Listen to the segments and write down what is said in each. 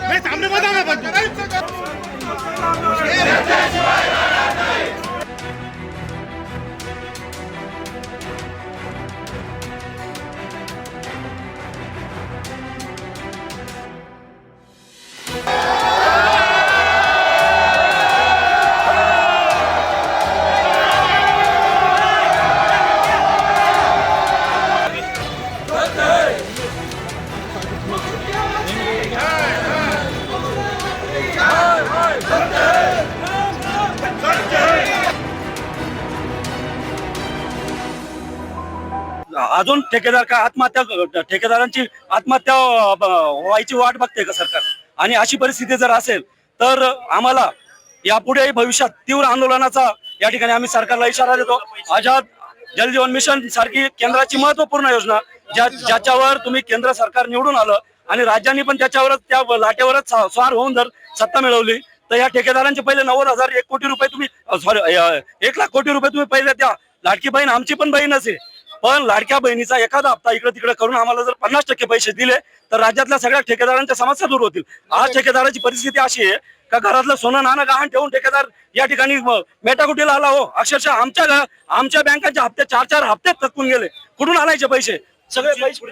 नाही थांबले बघा अजून ठेकेदार का आत्महत्या ठेकेदारांची आत्महत्या व्हायची वाट बघते का सरकार? आणि अशी परिस्थिती जर असेल तर आम्हाला यापुढेही भविष्यात तीव्र आंदोलनाचा या ठिकाणी आम्ही सरकारला इशारा देतो. आझाद जलजीवन मिशन सारखी केंद्राची महत्त्वपूर्ण योजना ज्या ज्याच्यावर तुम्ही केंद्र सरकार निवडून आलं आणि राज्यांनी पण त्याच्यावरच त्या लाटेवरच स्वार होऊन जर सत्ता मिळवली तर या ठेकेदारांचे पहिले नव्वद हजार एक कोटी रुपये तुम्ही सॉरी एक लाख कोटी रुपये तुम्ही पहिले त्या लाडकी बहीण आमची पण बहीण असे पण लाडक्या बहिणीचा एखादा हप्ता इकडे तिकडे करून आम्हाला जर पन्नास टक्के पैसे दिले तर राज्यातल्या सगळ्या ठेकेदारांच्या समस्या दूर होतील. आज ठेकेदाराची परिस्थिती अशी आहे का घरातलं सोनं नाणं गहाण ठेवून ठेकेदार या ठिकाणी मेटाकुटीला आला हो अक्षरशः आमच्या आमच्या बँकांचे हप्ते चार चार हप्ते थकून गेले. कुठून आणायचे पैसे? सगळे पैसे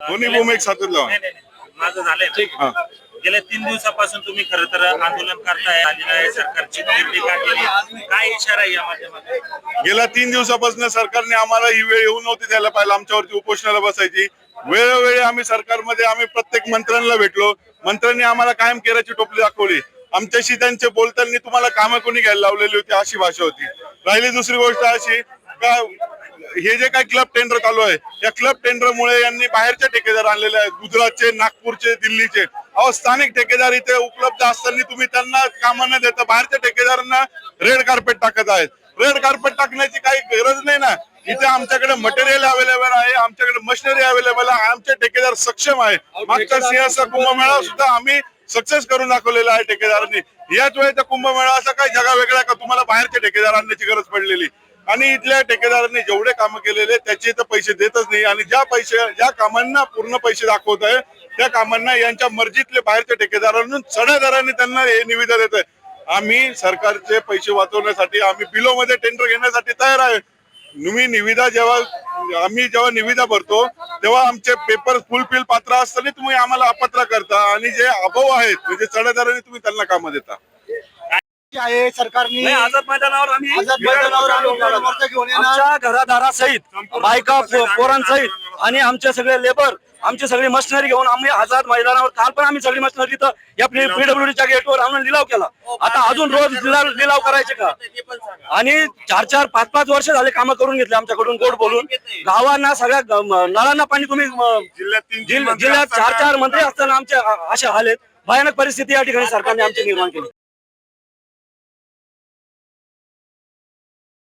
दोन्ही भूमी एक साथच लावा नाही, नाही, नाही. माझं झालंय. हा. गेल्या तीन दिवसापासून तुम्ही खरं तर आंदोलन करताय. आलेलं सरकारची टीका केली? काय इशारा आहे या माध्यमातून? गेल्या तीन दिवसापासून सरकारने आम्हाला ही वेळ येऊ नव्हती द्यायला पाहिजे आमच्यावरती उपोषणाला बसायची. वेळोवेळी आम्ही सरकारमध्ये आम्ही प्रत्येक मंत्र्यांना भेटलो. मंत्र्यांनी आम्हाला कायम केराची टोपली दाखवली. आमच्याशी त्यांचे बोलताना तुम्हाला कामं कोणी घ्यायला लावलेली होती अशी भाषा होती. राहिली दुसरी गोष्ट अशी का हे जे काही क्लब टेंडर चालू आहे या क्लब टेंडरमुळे यांनी बाहेरचे ठेकेदार आणलेले आहेत गुजरातचे नागपूरचे दिल्लीचे. अहो स्थानिक ठेकेदार इथे उपलब्ध असताना तुम्ही त्यांना कामं न देता बाहेरच्या ठेकेदारांना रेड कार्पेट टाकत आहेत. रेड कार्पेट टाकण्याची काही गरज नाही ना. इथे आमच्याकडे मटेरियल अवेलेबल आहे आमच्याकडे मशिनरी अवेलेबल आहे आमचे ठेकेदार सक्षम आहे. मागचा सिंहाचा कुंभमेळा सुद्धा आम्ही सक्सेस करून दाखवलेला आहे ठेकेदारांनी. याच वेळेचा कुंभमेळा असा काही जगा वेगळा का? तुम्हाला बाहेरचे ठेकेदार आणण्याची गरज पडलेली. आणि इथल्या ठेकेदारांनी जेवढे कामं केलेले त्याचे तर पैसे देतच नाही. आणि ज्या पैसे ज्या कामांना पूर्ण पैसे दाखवत आहे त्या कामांना यांच्या मर्जीतले बाहेरच्या ठेकेदारांना चढ्या दराने त्यांना हे निविदा देत आहे आम्ही सरकारचे पैसे वाचवण्यासाठी आम्ही बिलो मध्ये टेंडर घेण्यासाठी तयार आहे. तुम्ही निविदा जेव्हा आम्ही जेव्हा निविदा भरतो तेव्हा आमचे पेपर फुलफिल पात्र असताना तुम्ही आम्हाला अपात्र करता. आणि जे अभाव आहेत म्हणजे चढ्या दराने तुम्ही त्यांना कामं देता. आहे सरकारने नाही, आझाद मैदानावर आम्ही आझाद मैदानावर आम्ही मोर्चा घेऊन येणार. आमच्या घरादारासहित बायका पो- पोरांसहित आणि आमचे सगळे लेबर आमची सगळी मशिनरी घेऊन आम्ही आझाद मैदानावर काल पण आम्ही सगळी मशिनरी तर या पीडब्ल्यूडीच्या गेटवर आणून लिलाव केला. आता अजून रोज लिलाव लिलाव करायचे का? आणि चार चार पाच पाच वर्ष झाले कामं करून घेतले आमच्याकडून गोड बोलून. गावांना सगळ्या ग- म- नळांना पाणी तुम्ही म- जिल्ह्यात तीन तीन जिल- मंत्री जिल्ह्यात चार चार मंत्री असताना आमचे अ- अशा हाल आहेत भयानक परिस्थिती या ठिकाणी सरकारने आमची निर्माण केली.